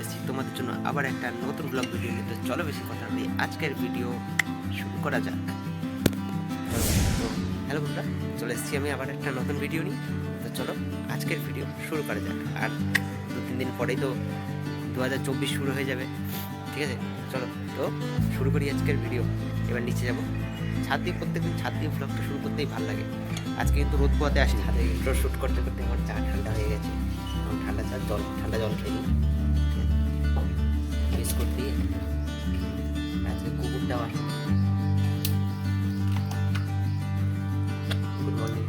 চলেছি তোমাদের জন্য আবার একটা নতুন ব্লগ ভিডিও নিতে চলো বেশি কথা নেই আজকের ভিডিও শুরু করা যাক। হ্যালো বন্ধুরা চলে এসেছি আমি আবার একটা নতুন ভিডিও নিই তো চলো আজকের ভিডিও শুরু করা যাক। আর দু তিন দিন পরেই তো দু হাজার চব্বিশ শুরু হয়ে যাবে। ঠিক আছে? চলো তো শুরু করি আজকের ভিডিও এবার নিচে যাব। ছাদ দিয়ে প্রত্যেকদিন ছাদ দিয়ে ব্লগটা শুরু করতেই ভালো লাগে। আজকে কিন্তু রোদ পোয়াতে আসি হাতে শ্যুট করতে করতে আমার চা ঠান্ডা হয়ে গেছে। ঠান্ডা চা জল ঠান্ডা জল খেয়ে নিই করতে। আজকে কুকুরটাও আসে গুড মর্নিং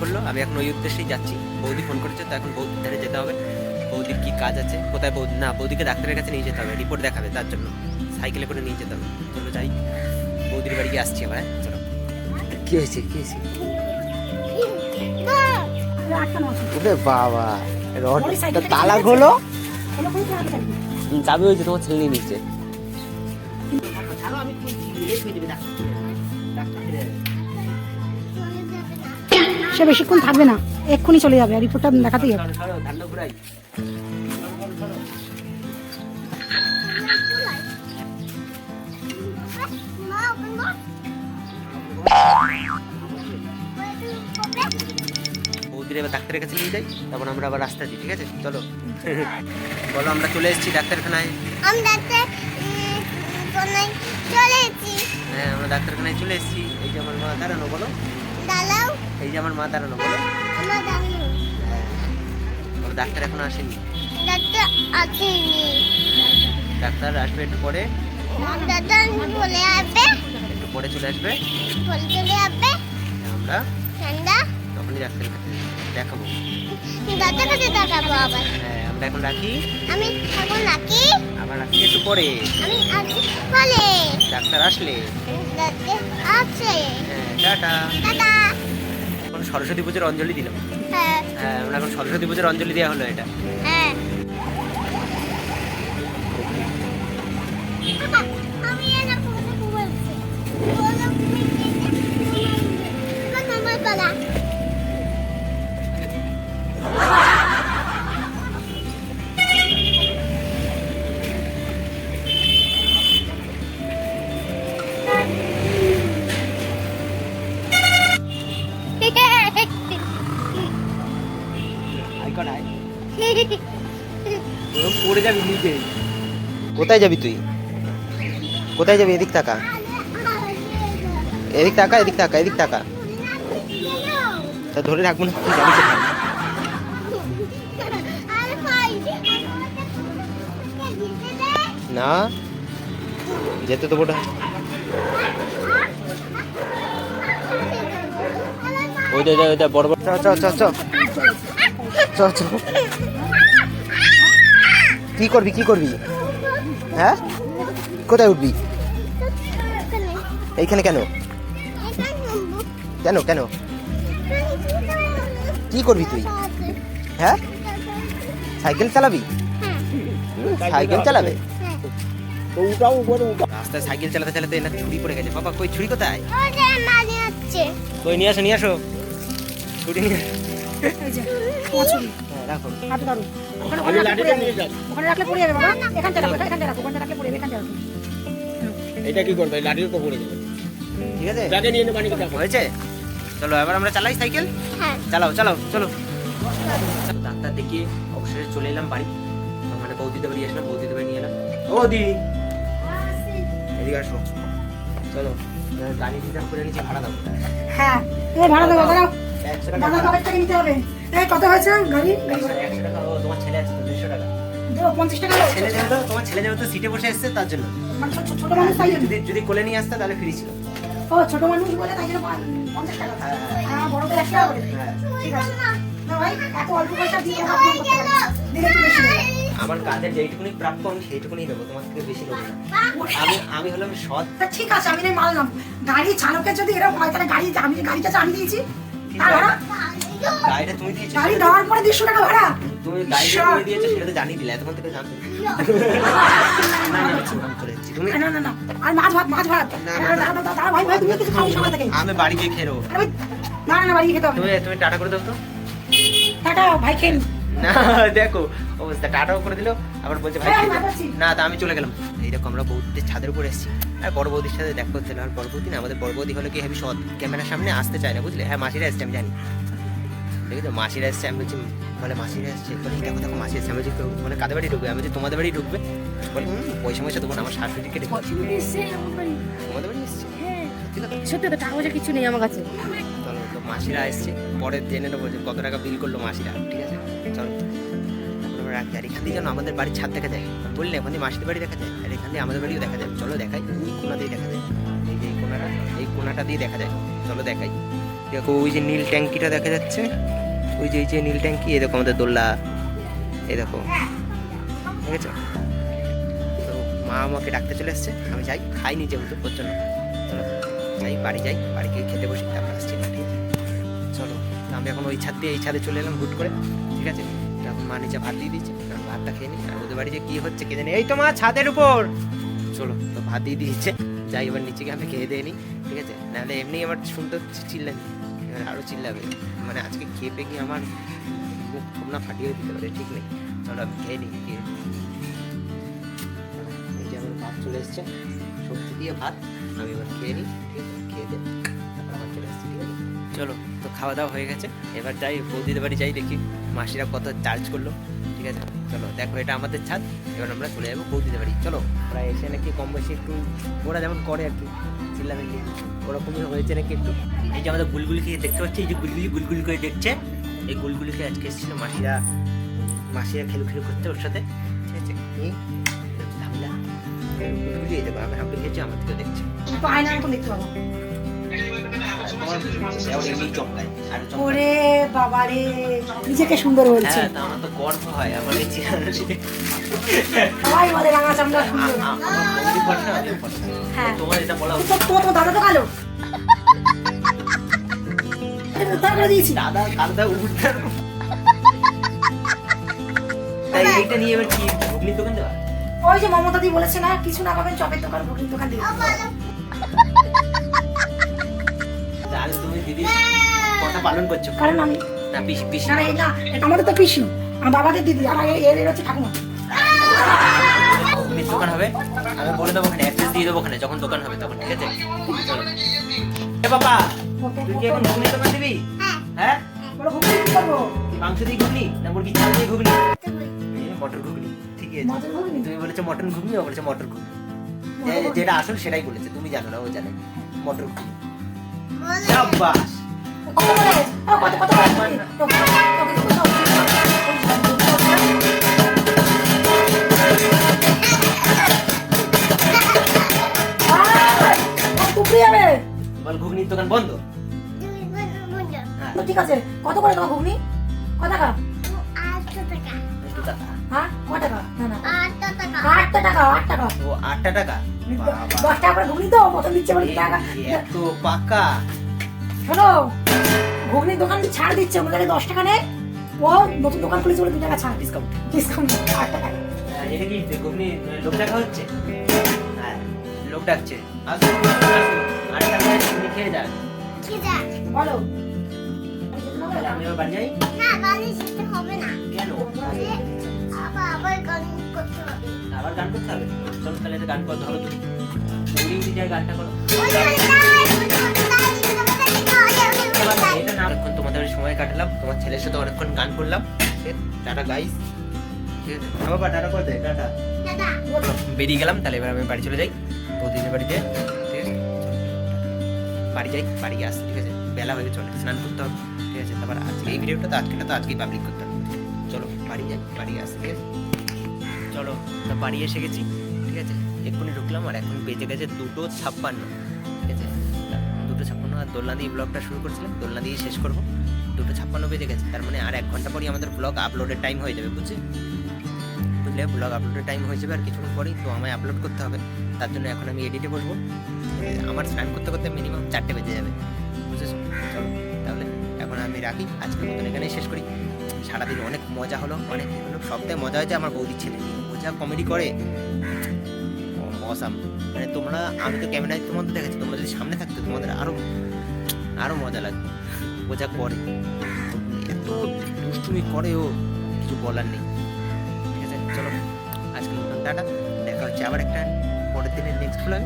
করল আমি এখন ওই উদ্দেশ্যেই যাচ্ছি। বৌদি ফোন করেছে তো এখন বৌদির ধারে যেতে হবে। বৌদির কি কাজ আছে? কোথায় বৌদি? না বৌদিকে ডাক্তারের কাছে নিয়ে যেতে হবে রিপোর্ট দেখাবে তার জন্য। সাইকেলে করে নিয়ে যেতে হবে। চলো যাই। বৌদির বাড়ি গিয়ে আসছি আবার হ্যাঁ? চলো। কি হয়েছে? কি হয়েছে? বাবা রডটা তালা খোলো। চাবি হয়েছে তোমার ছেলে সে বেশিক্ষণ থাকবে না। এক্ষুনি চলে যাবে আর রিপোর্টটা দেখাতেই হবে বৌদির এবার ডাক্তারের কাছে নিয়ে যাই তারপর আমরা আবার রাস্তা দিই ঠিক আছে? চলো। বলো আমরা চলে এসেছি ডাক্তারখানায়। হ্যাঁ আমরা ডাক্তারখানায় চলে এসেছি। এই যে আমার মা দাঁড়ানো বলো। দাঁড়াও এই যে আমার মা দাঁড়ানো বলো। আমার দাঁড়িয়ে হ্যাঁ। ডাক্তার এখনও আসেনি? ডাক্তার আসেনি। ডাক্তার আসবে একটু পরে? ডাক্তার বলে আসবে। একটু পরে চলে আসবে? বলে চলে আসবে। আমরা ঠান্ডা। তখনই ডাক্তারের কাছে দেখাবো। ডাক্তার কাছে দেখাবো আবার। হ্যাঁ আমরা এখন রাখি। আমি এখন নাকি আবার রাখি একটু পরে। আমি আছি বলে ডাক্তার আসলে। ডাক্তার আছে হ্যাঁ টাটা। টাটা। এখন সরস্বতী পুজোর অঞ্জলি দিলাম। হ্যাঁ। হ্যাঁ আমরা এখন সরস্বতী পুজোর অঞ্জলি দেওয়া হলো এটা। হ্যাঁ। আমি কোথায় যাবি তুই? কোথায় যাবি? এদিক তাকা। এদিক তাকা এদিক তাকা এদিক তাকা। তা ধরে রাখব না, তুই যাবি না? যেতে তো বোটা ওই ওইটা ওইটা ওইটা বড় বড়। চ চ চ চ চ চ কি করবি কি করবি? হ্যাঁ? কোথায় উঠবি? এইখানে কেন? কেন কেন? কি করবি তুই? হ্যাঁ? সাইকেল চালাবি? সাইকেল চালাবে। রাস্তায় সাইকেল চালাতে চালাতে না ছুরি পড়ে গেছে। বাবা কই ছুরি কোথায়? কই নিয়ে আসো নিয়ে আসো। ছুরি নিয়ে হ্যাঁ, রাখো হাতে ধরো ওখানে ওখানে রাখলে পড়ে যাবে। ওখানে রাখলে পড়ে যাবে বাবা। এখানটা রাখো এখানটা রাখো ওখানটা রাখলে পড়ে যাবে এখানটা রাখো। এটা কি করবে? লাঠির উপর পড়ে যাবে। ঠিক আছে? ব্যাগে নিয়ে নে বাড়িতে যাব হয়েছে? চলো এবার আমরা চালাই সাইকেল? হ্যাঁ। চালাও চালাও চলো। ডাক্তার দেখিয়ে অবশেষে চলে এলাম বাড়ি। মানে বৌদিতে বাড়ি আসলাম বৌদিতে বাড়ি নিয়ে এলাম। ও দি! এদিকে আসো। চলো গাড়ি রিজার্ভ করে নিচে ভাড়া দাও। হ্যাঁ ভাড়া দেবো দাঁড়াও। একশো টাকা দাদা কবে থেকে নিতে হবে। এই কত হয়েছে? গাড়ি? একশো টাকা ও তোমার ছেলে আছে দুশো টাকা। পঞ্চাশ টাকা ছেলে যেহেতু তোমার ছেলে যেহেতু সিটে বসে এসছে তার জন্য। মানে ছোট- মানুষ তাই যদি যদি কোলে নিয়ে আসতে তাহলে ফ্রি ছিল। ও ছোট মানুষ বলে তাই জন্য পঞ্চাশ টাকা হ্যাঁ, হ্যাঁ। হ্যাঁ করে ঠিক আছে। না ভাই এত অল্প পয়সা দিয়ে ভাবনা করতে পারিস দিলে একটু বেশি দেবে। আমার কাজের যেইটুকুনি প্রাপ্য আমি সেইটুকুনি দেবো। তোমার থেকে বেশি আমি আমি হলাম সৎ। ঠিক আছে আমি মানলাম। গাড়ি চালকের যদি এরকম হয় তাহলে গাড়ি আমি গাড়িটা চালিয়ে দিয়েছি তার গাড়িটা তুমি দিয়েছ গাড়ি দেওয়ার পরে দেড়শো টাকা ভাড়া তুমি গাড়িটা তুমি দিয়েছ সেটা তো জানিয়ে দিলে এতক্ষণ থেকে জানতে না না না আমি তুমি না না না আর মাছ ভাত মাছ ভাত না, না না, না ভাই ভাই তুমি কিছু খাও সকাল থেকে আমি বাড়ি গিয়ে খেয়ে নেব না না না বাড়ি খেতে হবে তুমি তুমি টাটা করে দাও তো টাটা ভাই না দেখো অবস্থা টাটাও করে দিল আবার বলছে ভাই হ্যাঁ। না তা আমি চলে গেলাম এইরকম আমরা বৌদিদের ছাদের উপরে এসেছি আর বড় বৌদির সাথে দেখা করতে আর বড় বৌদি না আমাদের বড় বৌদি হলো কি হেবি সৎ ক্যামেরার সামনে আসতে চায় না বুঝলে হ্যাঁ মাসিরা এসছে আমি জানি দেখি তো মাসিরা এসছে আমি বলছি বলে মাসিরা এসছে। বলে দেখো দেখো মাসি এসছে? আমি বলছি মানে কাদের বাড়ি ঢুকবে? আমি বলছি তোমাদের বাড়ি ঢুকবে? বলে "হুম, পয়সা পয়সা দেবো না আমার শাশুড়িকে ডেকে তোমাদের বাড়ি এসছে সত্যি তো টাকা পয়সা কিছু নেই আমার কাছে। চলো তো মাসিরা এসছে পরে জেনে নেব যে কত টাকা বিল করল মাসিরা ঠিক আছে? চলো। রাখি। আর এখান দিয়ে যেন আমাদের বাড়ির ছাদ দেখা যায়। বললে এখান দিয়ে মাসিদের বাড়ি দেখা যায়? আর এখান দিয়ে আমাদের বাড়িও দেখা যায়। চলো দেখাই এই কোনা দিয়ে দেখা যায়। এই যে এই কোনাটা এই কোনাটা দিয়ে দেখা যায়। চলো দেখাই। দেখো ওই যে নীল ট্যাঙ্কিটা দেখা যাচ্ছে। ওই যে, এই যে নীল ট্যাঙ্কি দেখো আমাদের দোল্লা। এই দেখো। ঠিক আছে? তো মা আমাকে ডাকতে চলে এসছে আমি যাই, খাইনি যেহেতু, ওর জন্য। চলো, যাই, বাড়ি যাই, বাড়ি গিয়ে খেতে বসি, তারপর আসছি না ঠিক আছে চলো আমি এখন ওই ছাদ দিয়ে, এই ছাদে চলে এলাম হুট করে। ঠিক আছে? এখন মা নিচে ভাত দিয়ে দিচ্ছে আমি ভাতটা খেয়ে নিই আর ওদের বাড়িতে কী হচ্ছে কে জানি। এই তো মা, ছাদের উপর! চলো, তো ভাত দিয়ে দিয়েছে। যাই, এবার নিচে গিয়ে আমি খেয়ে দিয়ে নিই ঠিক আছে? নাহলে এমনি আমার শুনতে হচ্ছে, চিল্লানি। এবার আরও চিল্লাবে। মানে আজকে খেয়ে পেয়ে গিয়ে আমার মুখ ভাবনা ফাটিয়ে দিতে পারে, ঠিক নেই। চলো আমি খেয়ে নিই, খেয়ে এই যে আমার ভাত চলে এসছে, সবজি দিয়ে ভাত, আমি এবার খেয়ে নিই ঠিক আছে খেয়ে দিয়ে তারপর আবার চলে আসছি ঠিক আছে চলো, তো খাওয়া দাওয়া হয়ে গেছে, এবার যাই, বৌদিদের বাড়ি যাই দেখি, মাসিরা কত চার্জ করল, ঠিক আছে? চলো, দেখো, এটা আমাদের ছাদ, এবার আমরা চলে যাব বৌদিদের বাড়ি। চলো, ওরা এসে নাকি কম বেশি একটু, ওরা যেমন করে আর কি। চিল্লামিল্লি ওরকমই হয়েছে নাকি একটু? এই যে আমাদের গুলগুলিকে দেখতে পাচ্ছি এই যে গুলগুলি গুলগুলি করে দেখছে। এই গুলগুলিকে আজকে এসেছিল মাসিরা। মাসিরা খেলু খেলু করতে ওর সাথে। ঠিক আছে? ঝামেলা গুলগুলি এই দেখো আমি হাঁপড়ে খেয়েছি আমার দেখছে। ওরে নিজেকে সুন্দর বলছে। হ্যাঁ আমার তো গর্ব হয় আমার এই চেহারা। সবাই বলে রাঙা চামড়া। হ্যাঁ। তোমার এটা বলা দাদা তো কালো দিয়েছি দাদা কালদা উঠতে তাই এইটা নিয়ে এবার কি ঘুগনির দোকান দেওয়া? ওই যে মমতা দি বলেছে না কিছু না পাবেন চপের দোকান ঘুগনির দোকান তাহলে তুমি দিদি কথা পালন করছ। কারণ আমি না পিসি পিসি না না এটা আমাদের তো পিসি। আমার বাবাদের দিদি আর এর হচ্ছে ঠাকুমা। দোকান হবে আমি বলে দেবো ওখানে অ্যাড্রেস দিয়ে দেবো ওখানে যখন দোকান হবে তখন ঠিক আছে চলো এ বাবা তুই কি এখন দোকান দিবি হ্যাঁ মাংস দিয়ে ঘুগনি না মুরগি চাল দিয়ে ঘুগনি মটর ঘুগনি ঠিকই আছে তুমি বলেছ মটন ঘুগনি ও বলেছে মটর ঘুগনি যেটা আসল সেটাই বলেছে তুমি জানো না ও জানে মটর ঘুগনি কত কত যাবে? বল ঘুগনির দোকান বন্ধ? হ্যাঁ ঠিক আছে কত করে তোমার ঘুগনি? কত টাকা? হ্যাঁ? ক টাকা? না না। আটটা টাকা। আট টাকা। ও আটটা টাকা? বাবা। দশ টাকা করে ঘুগনি তো প্রথম দিচ্ছে বলে টাকা। এত পাকা। শোনো ঘুগনির দোকান ছাড় দিচ্ছে ওনাদের দশ টাকা নেয় ও নতুন দোকান খুলেছে বলে দু টাকা ছাড়। ডিসকাউন্ট ডিসকাউন্ট আট টাকা। এটা কি ঘুগনি লোক ডাকা হচ্ছে? হ্যাঁ লোক ডাকছে। আসুন খেয়ে যান ঠিক আছে বলো। আমি এবার বাড়ি যাই। না বাড়ি যেতে হবে না। কেন? আবার আবার গান করতে হবে। আবার গান করতে হবে? চলো তাহলে গান করতে হবে তুমি গানটা করো। অনেকক্ষণ তোমাদের সময় কাটালাম। তোমার ছেলের সাথে অনেকক্ষণ গান করলাম। টাটা গাইস বাবা টাটা করে দে টাটা। বেরিয়ে গেলাম তাহলে এবার আমি বাড়ি চলে যাই। বৌদিদের বাড়িতে। বাড়ি যাই, বাড়ি আসি, ঠিক আছে? বেলা হয়ে অনেক স্নান করতে হবে, ঠিক আছে? তারপর আজকে এই ভিডিওটা তো আজকে না, তো আজকেই পাবলিক করতে হবে। চলো, বাড়ি যাই, বাড়ি আসি, ঠিক আছে? চলো তো বাড়ি এসে গেছি, ঠিক আছে? এক্ষুনি ঢুকলাম আর এখন বেজে গেছে দুটো ছাপ্পান্ন, ঠিক আছে? দুটো ছাপ্পান্ন আর দোলনা দিয়ে ব্লগটা শুরু করছিলাম, দোলনা দিয়ে শেষ করব। দুটো ছাপ্পান্ন বেজে গেছে, তার মানে আর এক ঘণ্টা পরই আমাদের ব্লগ আপলোডের টাইম হয়ে যাবে, বুঝছি? বুঝলে? ব্লগ আপলোডের টাইম হয়ে যাবে আর কিছুক্ষণ পরেই তো আমায় আপলোড করতে হবে, তার জন্য এখন আমি এডিটে বসবো। আমার স্নান করতে করতে মিনিমাম চারটে বেজে যাবে। বুঝেছ? চলো, তাহলে এখন আমি রাখি। আজকের মতন এখানেই শেষ করি। সারাদিন অনেক মজা হলো কি হলো সবথেকে মজা হয়েছে আমার বৌদির ছেলে। ও যা কমেডি করে অসাম মানে তোমরা, আমি তো ক্যামেরায় তোমাদের দেখেছি তোমরা যদি সামনে থাকতো, তোমাদের আরও আরও মজা লাগতো ও যা করে। এত দুষ্টুমি করে ও, কিছু বলার নেই। ঠিক আছে? চলো, আজকের মতন টাটা। দেখা হচ্ছে আবার একটা পরের দিনের নেক্সট ব্লগ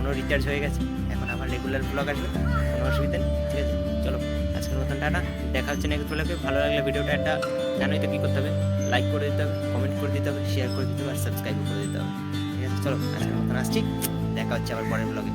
ফোনও রিচার্জ হয়ে গেছে। এখন আবার রেগুলার ব্লগ আসবে। কোনো অসুবিধা নেই, ঠিক আছে? চলো, আজকের মতন টাটা। দেখা হচ্ছে নেক্সট ব্লগে ভালো লাগলে ভিডিওটা একটা জানোই তো কী করতে হবে। লাইক করে দিতে হবে কমেন্ট করে দিতে হবে শেয়ার করে দিতে হবে, আর সাবস্ক্রাইব করে দিতে হবে। ঠিক আছে? চলো, আজকের মতন আসছি। দেখা হচ্ছে আবার পরের ব্লগে